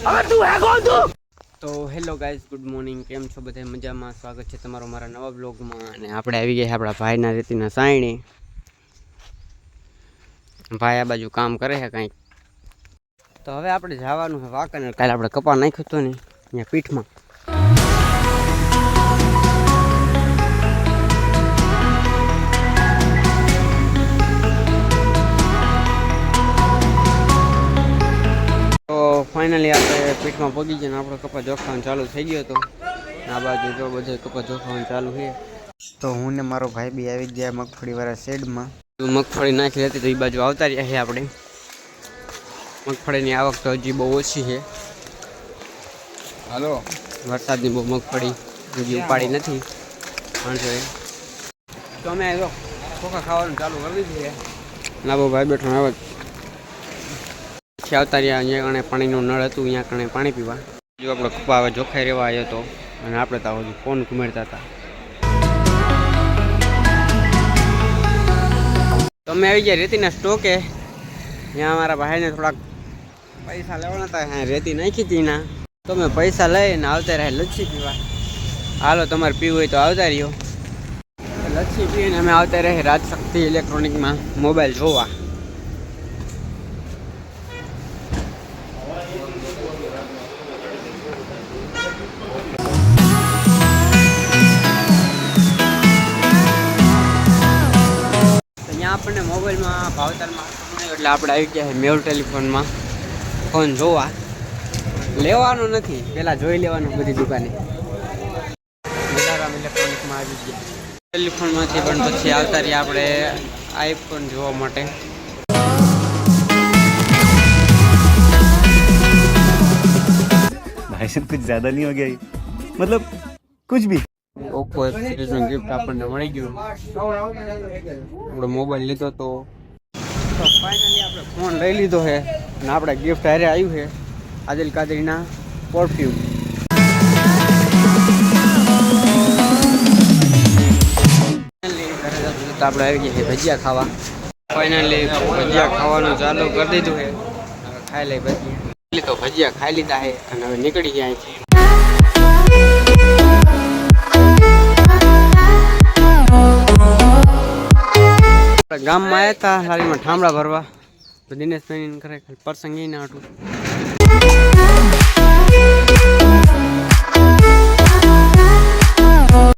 તો hello guys, good morning. કેમ છો બધા? મજામાં? સ્વાગત છે તમારો મારા નવા બ્લોગમાં અને આપણે આવી ગયા આપણા ભાઈના રેતીના સાયણી. ભાઈ આ બાજુ કામ કરે છે કાંઈક. તો હવે આપણે જવાનું છે વાંકાનેર. કાલે આપણે કપા નાખ્યો હતું ને, અહીંયા પીઠમાં. ફાઇનલી આપણે પીઠમાં પગી જઈને ને આપણો કપા જોખવાનું ચાલુ થઈ ગયો હતો. આ બાજુ જો બધો કપા જોખવાનું ચાલુ છે. તો હું ને મારો ભાઈ બી આવી ગયા મગફળીવાળા શેડમાં. તો મગફળી નાખી હતી તો એ બાજુ આવતા રહ્યા છે આપણે. મગફળીની આવક તો હજી બહુ ઓછી છે. હાલો. વરસાદની બહુ મગફળી હજી ઉપાડી નથી. માણસોએ તો અમે જો ખોખા ખાવાનું ચાલુ કરી દીધું છે. લાભો ભાઈ બેઠો આવે પછી આવતા રહ્યા અહીંયા કણે પાણીનું નળ હતું, અહીંયા કણે પાણી પીવા. જો આપણો કપા હવે જોખાઈ રહેવા આવ્યો હતો અને આપણે તો હજુ ફોન ઘુમેડતા હતા. તમે આવી ગયા રેતીના સ્ટોકે? ત્યાં અમારા ભાઈને થોડાક પૈસા લેવાના હતા રેતી નાખી હતી ના તમે પૈસા લઈને આવતા રહ્યા લચ્છી પીવા. હાલો, તમારે પીવું હોય તો આવતા રહ્યો. લચ્છી પીને અમે આવતા રહે રાજશક્તિ ઇલેક્ટ્રોનિકમાં મોબાઈલ જોવા. મોબાઈલમાં ભાવતાલમાં મળ્યો એટલે આપણે આવી ગયા છે મેલ ટેલિફોનમાં ફોન જોવા લેવાનો નથી પહેલાં જોઈ લેવાનું બધી દુકાને બિલારામ ઇલેક્ટ્રોનિકમાં આવી ગયા ટેલિફોનમાંથી પણ પછી આવતા રહ્યા આપણે આઈફોન જોવા માટે भाई साहब कुछ ज्यादा नहीं हो गया ये मतलब कुछ भी ઓપ્પો એફ સિરીઝનું ગિફ્ટ આપણને મળી ગયું. આપણે મોબાઈલ લીધો તો. ફાઇનલી આપણે ફોન લઈ લીધો છે. અને આપણે ગિફ્ટ હારે આવ્યું છે. આદિલ કાદરીના પરફ્યુમ આપણે આવી ગયા છે ભજીયા ખાવા. ફાઇનલી ભજીયા ખાવાનું ચાલુ કરી દીધું છે. ખાઈ લઈ ભજીયા. તો ભજીયા ખાઈ લીધા છે. અને હવે નીકળી ગયા છે ગામમાં આવ્યા હતા લારીમાં ઠામડા ભરવા. તો દિનેશભાઈ કરે પ્રસંગ ના હતું